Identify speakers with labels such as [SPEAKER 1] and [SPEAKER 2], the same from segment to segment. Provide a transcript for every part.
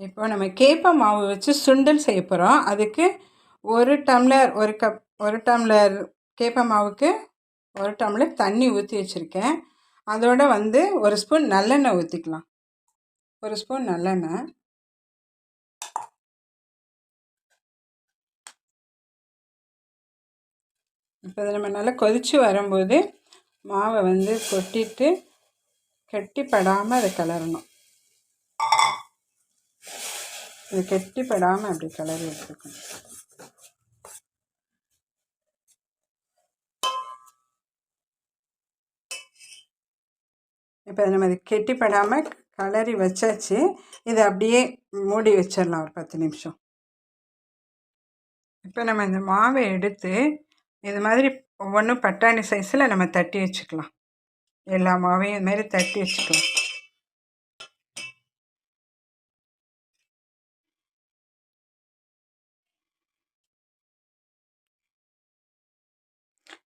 [SPEAKER 1] இப்போ நம்ம கேப்ப மாவு வச்சு சுண்டல் செய்ய போகிறோம் அதுக்கு ஒரு டம்ளர் ஒரு கப் ஒரு டம்ளர் கேப்ப மாவுக்கு ஒரு டம்ளர் தண்ணி ஊற்றி வச்சுருக்கேன். அதோட வந்து ஒரு ஸ்பூன் நல்லெண்ணெய் ஊற்றிக்கலாம் ஒரு ஸ்பூன் நல்லெண்ணெய். இப்போ இதை நம்ம நல்லா கொதித்து வரும்போது மாவை வந்து கொட்டிட்டு கெட்டிப்படாமல் அதை கிளறணும். இது கெட்டிப்படாமல் அப்படி கிளறி எடுத்துக்கணும். இப்போ நம்ம இது கெட்டிப்படாமல் கலரி வச்சாச்சு. இதை அப்படியே மூடி வச்சிடலாம் ஒரு பத்து நிமிஷம். இப்போ நம்ம இந்த மாவை எடுத்து இது மாதிரி ஒவ்வொன்றும் பட்டாணி சைஸில் நம்ம தட்டி வச்சுக்கலாம். எல்லா மாவையும் இது மாதிரி தட்டி வச்சுக்கலாம்.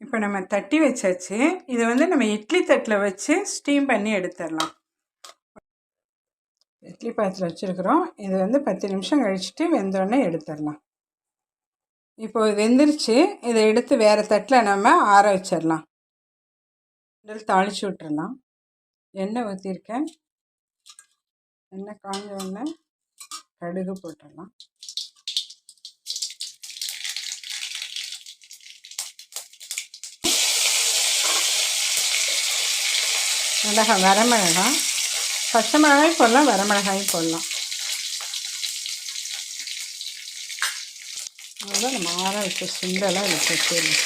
[SPEAKER 1] இப்போ நம்ம தட்டி வச்சாச்சு. இதை வந்து நம்ம இட்லி தட்டில் வச்சு ஸ்டீம் பண்ணி எடுத்துடலாம். இட்லி பாத்திரம் வச்சுருக்குறோம். இது வந்து பத்து நிமிஷம் கழிச்சுட்டு வெந்தோடனே எடுத்துடலாம். இப்போ வெந்துருச்சு. இதை எடுத்து வேறு தட்டில் நம்ம ஆற வச்சிடலாம். தாளித்து விட்டுறலாம். எண்ணெய் ஊற்றிருக்கேன் எண்ணெய் காஞ்ச உடனே கடுகு போட்டுடலாம். மிளகாய் வரமிளகாய். பச்சை மிளகாய் போடலாம் வரமிளகாயும் போடலாம். அதான் நம்ம ஆற வச்ச சுண்டெல்லாம் இதில் வச்சிடலாம்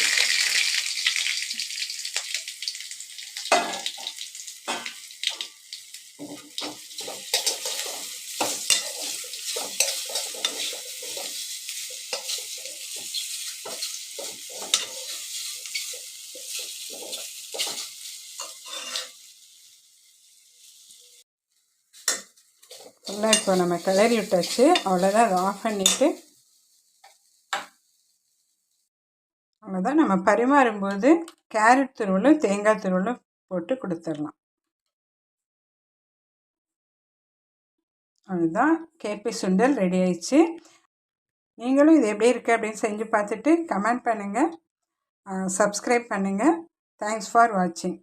[SPEAKER 1] எல்லாம் இப்போ நம்ம கிளறி விட்டாச்சு. அவ்வளோதான் அதை ஆஃப் பண்ணிவிட்டு அவ்வளோதான் நம்ம பரிமாறும்போது கேரட் துருவலும் தேங்காய் துருவலும் போட்டு கொடுத்துடலாம். அவ்வளோதான் கேபி சுண்டல் ரெடி ஆயிடுச்சு. நீங்களும் இது எப்படி இருக்குது அப்படின்னு செஞ்சு பார்த்துட்டு கமெண்ட் பண்ணுங்கள் சப்ஸ்கிரைப் பண்ணுங்கள் தேங்க்ஸ் ஃபார் வாட்சிங்